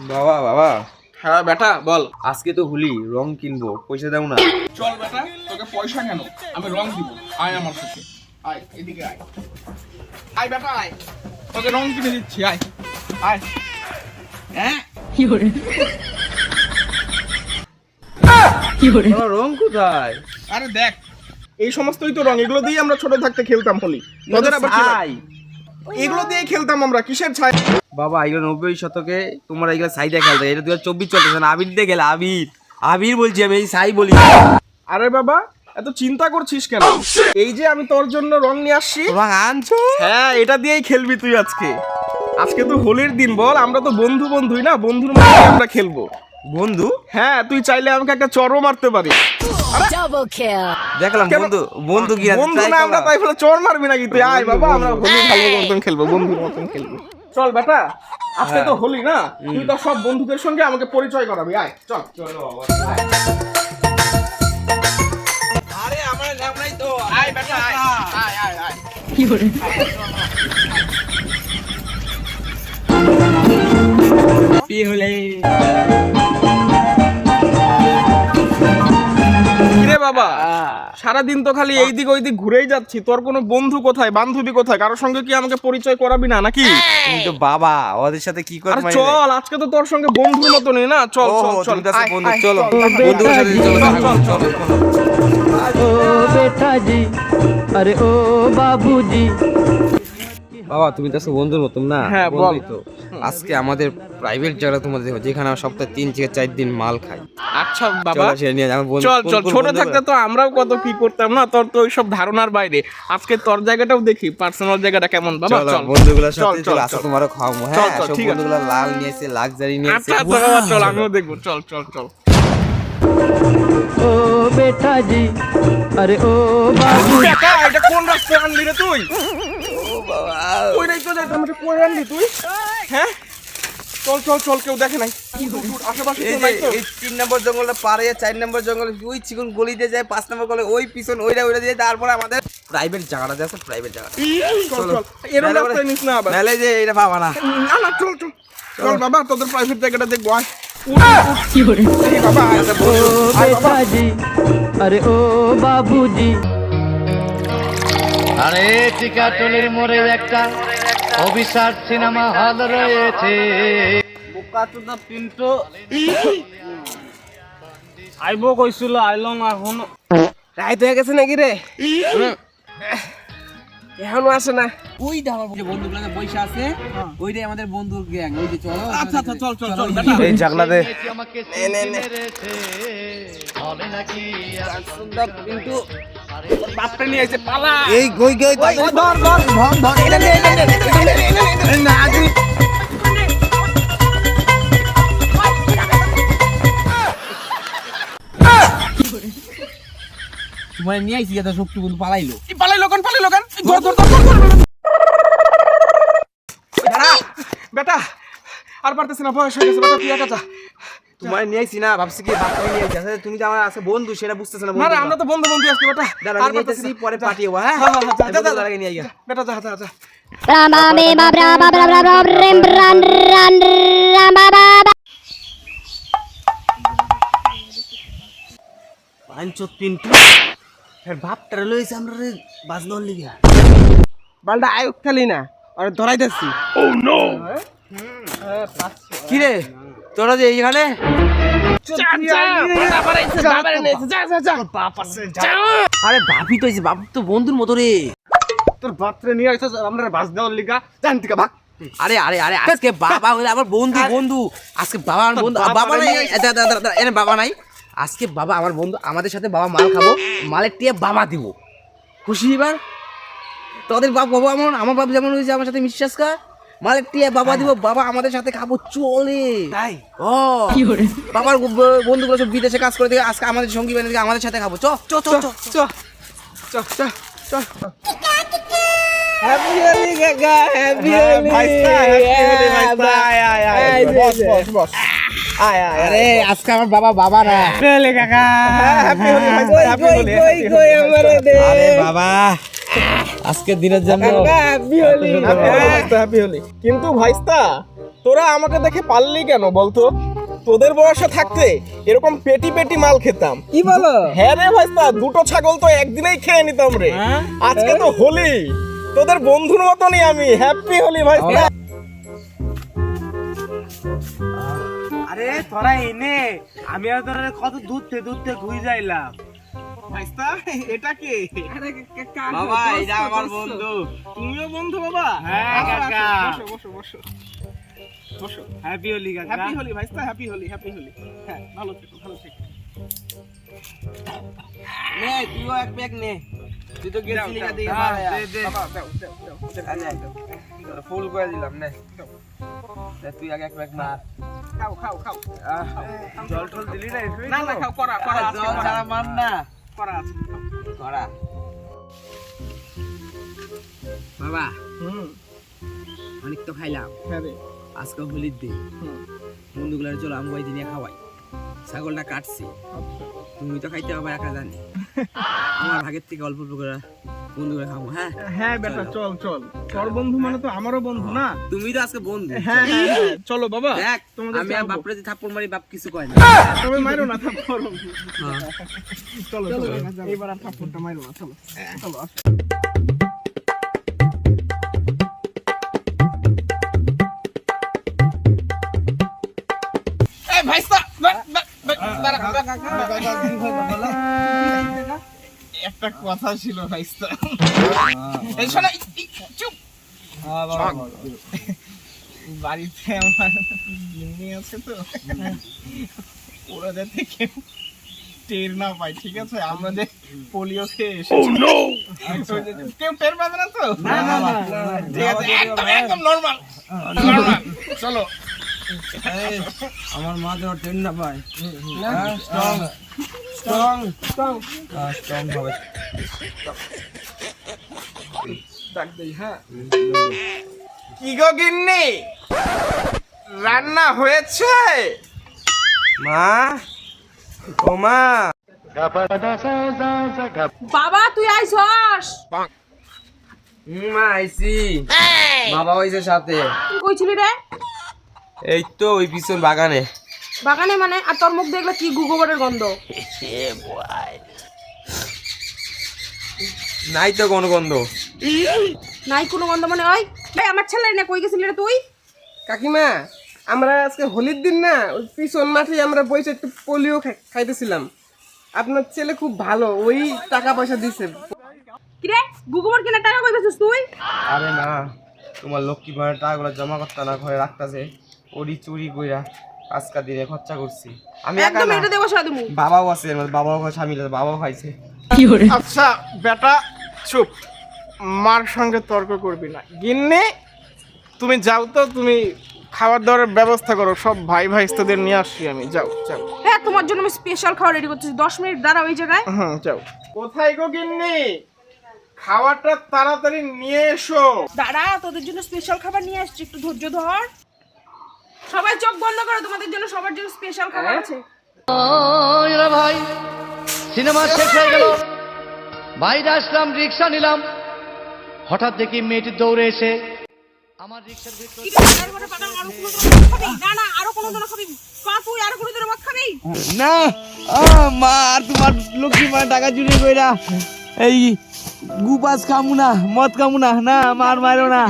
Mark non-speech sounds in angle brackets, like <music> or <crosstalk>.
বাবা বাবা। হ্যাঁ বেটা বল। আজকে তো হুলি রং কিনবো পয়সা দাও না। চল বেটা তোকে পয়সা কেন? আমি রং দিব। আয় আমার সাথে আয় এদিকে আয়। আয় বেটা আয়। তোকে রং কিনে দিচ্ছি আয়। আয়। হ্যাঁ? বাবা, রং কোথায়? আরে দেখ এই সমস্তই তো রং। এগুলো দিয়ে আমরা ছোট থাকতে খেলতাম হোলি। তোদের আবার কি। লাগে? এগুলো দিয়ে খেলতাম আমরা কিসের ছাই? বাবা এগুলো নব্বই শতকে তোমরা এগুলো সাইডে খেলতে এটা দু হাজার চব্বিশ চলতেছে না আবির দিয়ে গেলে আবির। আবির বলছি আমি এই সাই বলি। আরে বাবা এত চিন্তা করছিস কেন? এই যে আমি তোর জন্য রং নিয়ে আসছি। রং আনছো? হ্যাঁ এটা দিয়েই খেলবি তুই আজকে। আজকে তো হোলির দিন বল আমরা তো বন্ধু বন্ধুই না বন্ধুর মধ্যে আমরা খেলব। বন্ধু? হ্যাঁ তুই চাইলে আমাকে একটা চরও মারতে পারিস। দেখলাম বন্ধু বন্ধু কি বন্ধু না আমরা তাই ফলে চর মারবি নাকি? তুই আয় বাবা আমরা হোলি ভালো মতন খেলব বন্ধুর মতন খেলব। চল বেটা আজকে তো হোলি না? তুই তো সব বন্ধুদের সঙ্গে আমাকে পরিচয় করাবি আয় চল। চলো আরে আমার নাম নাই তো আয় বেটা আয়। আয় আয় আয়। কি হলে? কিরে বাবা। সারা দিন তো খালি এই দিক ওই দিক ঘুরেই যাচ্ছি। তোর কোনো বন্ধু কোথায় বান্ধবী কোথায়? কারোর সঙ্গে কি আমাকে পরিচয় করাবি না নাকি? কিন্তু বাবা ওদের সাথে কি করে চল আজকে তো তোর সঙ্গে বন্ধুর মতো নেই না? চল চল চল। বন্ধু চলো। বন্ধুর সাথে চল চল ও বেটা জি আরে ও বাবুজি বাবা তুমি তো বন্ধুর মতন না হ্যাঁ তো। আজকে আমাদের প্রাইভেট জায়গা তোমাদের যেখানে আমরা সপ্তাহে তিন থেকে চার দিন মাল খাই। আচ্ছা বাবা। চল চল ছোট থাকতে তো আমরাও কত কি করতাম না? তোর তো সব ধারণার বাইরে। আজকে তোর জায়গাটাও দেখি পার্সোনাল জায়গাটা কেমন? বাবা চল বন্ধুগুলোর সাথে চল আজকে তোমারও খাওয়াবো। হ্যাঁ সব বন্ধুগুলো লাল নিয়েছে লাক্সারি নিয়েছে আচ্ছা, আচ্ছা বাবা চল আমিও দেখব। চল চল চল। ও বেটা জি আরে ও বাবু। এটা কোন রাস্তায় আনলি রে তুই? কই নাই তো যা আমাকে কই আনলি তুই? হ্যাঁ? চল চল চল কেউ দেখে নাই। আশেপাশে এই তিন নম্বর জঙ্গলে পারে চার নম্বর জঙ্গলে দুই চিকুন গলি দিয়ে যায় পাঁচ নম্বর গলে ওই পিছন ওইটা ওইটা দিয়ে তারপরে আমাদের প্রাইভেট জায়গাটা আছে প্রাইভেট জায়গা চল চল। রাস্তা নিস না আবার। নালে যে এটা বাবা না। না না চল চল। চল বাবা তোদের প্রাইভেট জায়গাটা দেখব আয়। আরে ও বাবুজি। আরে টিকাটলির মোড়ে একটা অভিশাপ সিনেমা হল রয়েছে। আইব কইছিল আইলো এখন। রাইত হয়ে গেছে নাকি রে? এখনও আসে না। বন্ধুগুলো পয়সা আছে ওইটাই আমাদের বন্ধুর গ্যাং। ওই যে চলো আচ্ছা আচ্ছা চল। চল চল এই চিনে মেরেছে হবে নাকি? কিন্তু বাপটা নিয়ে এসে পালা এই গই গই ধর ধর ধর ধর এটা নে এটা নে এটা নে এটা নে না তুই তোমার নিয়ে আইছি এত শক্তি বন্ধু পালাইলো পালাই লোকান পালাই লোকান ধর ধর ধর ধর ধর, ধর দাঁড়া, বেটা আর পারতেছি না বয়স হয়ে গেছে বেটা তুই একা যা তোমার নিয়ে আইছি না ভাবছি কি বাপ নিয়ে আইছি আসলে তুমি যে আমার আছে বন্ধু সেটা বুঝতেছ না না আমরা তো বন্ধু বন্ধু আজকে বেটা। আর না। পরে পাঠিয়ে হ্যাঁ হ্যাঁ, হ্যাঁ, হ্যাঁ, যা, যা, যা, বন্ধুগুলো নিয়ে আইয়া বেটা যা যা যা। bra rim ran ran ram ba ba ba. পাঁচশো পিন্টু। এর বাপটারে লইছে আমরা রে বাজনর লিগা। বালটা আয়ুক খালি না আর ধরাই দিচ্ছি কি রে? তোরা যে এইখানে আরে বাপি তো বাপ তো বন্ধুর মতো রে তোর বাত্রে নিয়ে আসছে আমরা বাস দেওয়ার লিগা জান থেকে ভাগ আরে আরে আরে আজকে বাবা হইলে আমার বন্ধু বন্ধু আজকে বাবা আমার বন্ধু বাবা নাই এনে বাবা নাই আজকে বাবা আমার বন্ধু আমাদের সাথে বাবা মাল খাব মালের টিয়ে বাবা দিব খুশি এবার তোদের বাপ বাবা এমন আমার বাপ যেমন হয়েছে আমার সাথে বিশ্বাস কর টিয়ে বাবা দিব বাবা আমাদের সাথে খাব চলে তাই ও বাবার বন্ধুগুলো সব বিদেশে কাজ করে দিকে আজকে আমাদের সঙ্গী বানিয়ে আমাদের সাথে খাব চ চ চ চ চ চ চ চ হ্যাপি হোলি কাকা হ্যাপি হোলি ভাইস্তা হ্যাপি হোলি ভাইস্তা আয় আয় আয় বস বস বস আয় আয় আরে আজকে আমার বাবা বাবা না পেলে কাকা হ্যাপি হোলি হ্যাপি হোলি কই কই আমারে দে আরে বাবা আজকের দিনের জন্য happy Holi happy Holi happy Holi কিন্তু ভাইস্তা তোরা আমাকে দেখে পারলি কেন বলতো? তোদের বয়সে থাকতে এরকম পেটি পেটি মাল খেতাম। কি বলো? হ্যাঁ রে ভাইস্তা দুটো ছাগল তো একদিনেই খেয়ে নিতাম রে। আজকে তো হোলি তোদের বন্ধুর মতনই আমি। হ্যাপি হোলি ভাইস্তা। আরে তোরা এনে আমি আর তোরা কত দূর থেকে দূর থেকে ঘুরে যাইলাম। ভাইস্তা এটা কে? বাবা এটা আমার বন্ধু। তুমিও বন্ধু বাবা? হ্যাঁ, আসো, আসো, কাকা। বসো বসো বসো। বসো। হ্যাপি হলি কাকা। হ্যাপি হোলি ভাইস্তা হ্যাপি হোলি হ্যাপি হোলি হ্যাঁ ভালো থেকো ভালো থেকো। নে তুইও এক প্যাক নে। তুই তো গেছিলি। দাও, দাও, দাও। ফুল করে দিলাম নে। তুই আগে এক প্যাক মার। খাও খাও খাও। জল টল দিলি না? না না খাও করা করা জল ছাড়া মার না। করা আছে। করা? বাবা হুম। অনেক তো খাইলাম। হ্যাঁ রে। আজকে হোলির দিন। বন্ধুগুলার বন্ধুগুলো চলো আমি বাড়িতে নিয়ে খাওয়াই। ছাগলটা কাটছি। তুমি তো খাইতে হবে একা জানি। আমার ভাগের থেকে অল্প অল্প করে বন্ধুগুলো খাব হ্যাঁ হ্যাঁ বেটা চল চল তোর বন্ধু মানে তো আমারও বন্ধু না তুমি তো আজকে বন্ধু হ্যাঁ হ্যাঁ, হ্যাঁ। চলো বাবা দেখ তোমাদের আমি। বাপরে যে থাপ্পড় মারি বাপ কিছু কয় না তবে মারো না থাপ্পড় হ্যাঁ। চলো চলো এইবার আর থাপ্পড়টা মারো না চলো চলো ভাইস্তা। একটা কথা ছিল ভাইস্তা। <laughs> এই শোনো ই- ই- চুপ। বাড়িতে আমার গিন্নি আছে তো। ওরা যাতে কেউ টের না পায় ঠিক আছে? আমরা যে পোলিও খেয়ে এসেছি। কেউ টের পাবে না তো? ঠিক আছে একদম একদম নর্মাল নর্মাল চলো। আমার মা যেন ট্রেন না পায়। স্ট্রং। স্ট্রং। স্ট্রং। হবে। ডাক দেই হ্যাঁ। কি গো গিন্নি? রান্না হয়েছে? মা ও মা। বাবা তুই আইছস হুম, মা আইছি বাবা হইছে সাথে। তুই কইছিলি রে? এই তো ওই পিছন বাগানে। বাগানে মানে? আর তোর মুখ দেখলে কি গুগোবরের গন্ধ? নাই তো কোনো গন্ধ। নাই কোনো গন্ধ মানে? ওই ভাই আমার ছেলে না কই গেছিলি রে তুই? কাকিমা আমরা আজকে হোলির দিন না ওই পিছন মাঠে আমরা বসে একটু পোলিও খাইতেছিলাম। আপনার ছেলে খুব ভালো ওই টাকা পয়সা দিছে। কি রে? গুগোবর কিনা টাকা কই বেছিস তুই? আরে না তোমার লক্ষ্মী ভাড়ার টাকাগুলো জমা করতে না ঘরে রাখতেছে। ওরি চুরি কইরা আজকা দিনে খরচা করছি। আমি একা একদম এটা দেবো সাদিমু বাবাও আছে এর মধ্যে বাবাও খায় স্বামী বাবাও খাইছে। আচ্ছা বেটা চুপ। মার সঙ্গে তর্ক করবি না। গিন্নি তুমি যাও তো তুমি খাবার দাবারের ব্যবস্থা করো। সব ভাই ভাই ভাইস্তাদের নিয়ে আসছি আমি। যাও যাও। হ্যাঁ তোমার জন্য আমি স্পেশাল খাবার রেডি করতেছি। দশ মিনিট দাঁড়া ওই জায়গায়। হুম যাও। কোথায় গো গিন্নি? খাবারটা তাড়াতাড়ি নিয়ে এসো। দাঁড়া তোদের জন্য স্পেশাল খাবার নিয়ে আসছি। একটু ধৈর্য ধর। সবাই চোখ বন্ধ করো তোমাদের জন্য সবার জন্য স্পেশাল খাবার আছে। ওই ভাই সিনেমা শেষ হয়ে গেল। বাইরে আসলাম রিক্সা নিলাম। হঠাৎ দেখি মেয়েটি দৌড়ে এসে আমার রিক্সার ভিতর? না না আরও কোনো জন খাবি? কা তুই আরও কোনো জন মদ খাবি? না ও মা আর তোমার লক্ষ্মী মা টাকা চুরি কইরা এই গুপাস খামু না মদ খামু না না মার মারো না।